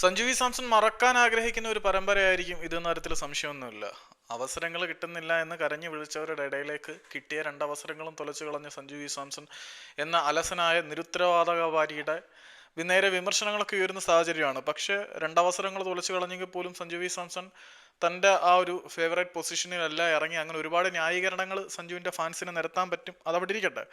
Sanju V Samson മറക്കാൻ ആഗ്രഹിക്കുന്ന ഒരു പരമ്പരയായിരിക്കും ഇതെന്ന കാര്യത്തിൽ സംശയമൊന്നുമില്ല. അവസരങ്ങൾ കിട്ടുന്നില്ല എന്ന് കരഞ്ഞു വിളിച്ചവരുടെ ഇടയിലേക്ക് കിട്ടിയ രണ്ടവസരങ്ങളും തുലച്ചു കളഞ്ഞ സഞ്ജു വി സാംസൺ എന്ന അലസനായ നിരുത്തരവാദകവാരിയുടെ വാരിയുടെ നേരെ വിമർശനങ്ങളൊക്കെ ഉയരുന്ന സാഹചര്യമാണ്. പക്ഷേ രണ്ടവസരങ്ങൾ തുലച്ചു കളഞ്ഞെങ്കിൽ പോലും സഞ്ജു വി സാംസൺ തന്റെ ആ ഒരു ഫേവറേറ്റ് പൊസിഷനിലല്ല ഇറങ്ങി. അങ്ങനെ ഒരുപാട് ന്യായീകരണങ്ങൾ സഞ്ജുവിന്റെ ഫാൻസിനെ നിരത്താൻ പറ്റും. അതവിടെ ഇരിക്കട്ടെ.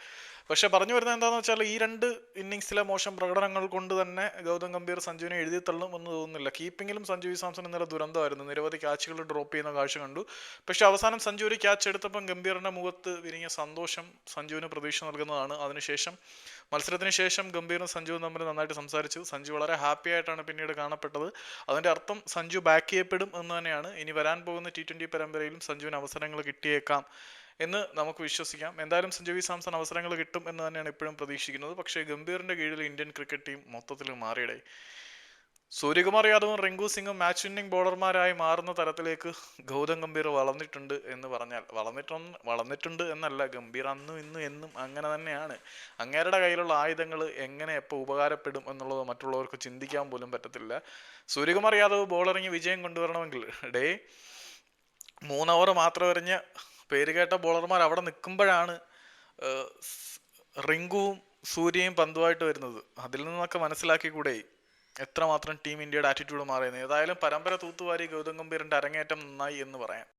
പക്ഷേ പറഞ്ഞു വരുന്നത് എന്താണെന്ന് വെച്ചാൽ ഈ രണ്ട് ഇന്നിങ്സിലെ മോശം പ്രകടനങ്ങൾ കൊണ്ട് തന്നെ ഗൗതം ഗംഭീർ സഞ്ജുവിനെ എഴുതി തള്ളും എന്ന് തോന്നുന്നില്ല. കീപ്പിങ്ങിലും സഞ്ജു സാംസൺ ഇന്നലെ ദുരന്തമായിരുന്നു. നിരവധി ക്യാച്ചുകൾ ഡ്രോപ്പ് ചെയ്യുന്ന കാഴ്ച കണ്ടു. പക്ഷേ അവസാനം സഞ്ജു ഒരു ക്യാച്ച് എടുത്തപ്പം ഗംഭീറിന്റെ മുഖത്ത് വിരിഞ്ഞ സന്തോഷം സഞ്ജുവിന് പ്രതീക്ഷ നൽകുന്നതാണ്. അതിനുശേഷം മത്സരത്തിന് ശേഷം ഗംഭീറും സഞ്ജുവും തമ്മിൽ നന്നായിട്ട് സംസാരിച്ചു. സഞ്ജു വളരെ ഹാപ്പി ആയിട്ടാണ് പിന്നീട് കാണപ്പെട്ടത്. അതിന്റെ അർത്ഥം സഞ്ജു ബാക്ക് ചെയ്യപ്പെടും എന്ന് തന്നെയാണ്. ഇനി വരാൻ പോകുന്ന ടി ട്വന്റി പരമ്പരയിലും സഞ്ജുവിന് അവസരങ്ങൾ കിട്ടിയേക്കാം എന്ന് നമുക്ക് വിശ്വസിക്കാം. എന്തായാലും സഞ്ജു വി സാംസൺ അവസരങ്ങൾ കിട്ടും എന്ന് തന്നെയാണ് ഇപ്പോഴും പ്രതീക്ഷിക്കുന്നത്. പക്ഷേ ഗംഭീറിന്റെ കീഴിൽ ഇന്ത്യൻ ക്രിക്കറ്റ് ടീം മൊത്തത്തിൽ മാറിയിടേ. സൂര്യകുമാർ യാദവും റിങ്കു സിംഗും മാച്ച് വിന്നിംഗ് ബോളർമാരായി മാറുന്ന തരത്തിലേക്ക് ഗൗതം ഗംഭീർ വളർന്നിട്ടുണ്ട് എന്ന് പറഞ്ഞാൽ വളർന്നിട്ട് വളർന്നിട്ടുണ്ട് എന്നല്ല ഗംഭീർ അന്നും ഇന്നും എന്നും അങ്ങനെ തന്നെയാണ്. അങ്ങേരുടെ കയ്യിലുള്ള ആയുധങ്ങൾ എങ്ങനെ എപ്പോൾ ഉപകാരപ്പെടും എന്നുള്ളത് മറ്റുള്ളവർക്ക് ചിന്തിക്കാൻ പോലും പറ്റത്തില്ല. സൂര്യകുമാർ യാദവ് ബോളറിങ് വിജയം കൊണ്ടുവരണമെങ്കിൽ ഡേ മൂന്ന് ഓവർ മാത്രം എറിഞ്ഞ പേരുകേട്ട ബോളർമാർ അവിടെ നിൽക്കുമ്പോഴാണ് റിങ്കുവും സൂര്യയും പന്തുമായിട്ട് വരുന്നത്. അതിൽ നിന്നൊക്കെ മനസ്സിലാക്കി കൂടെ എത്രമാത്രം ടീം ഇന്ത്യയുടെ ആറ്റിറ്റ്യൂഡ് മാറിയെന്ന്. ഏതായാലും പരമ്പര തൂത്തുവാരി ഗൗതം ഗംഭീറിന്റെ അരങ്ങേറ്റം നന്നായി എന്ന് പറയാം.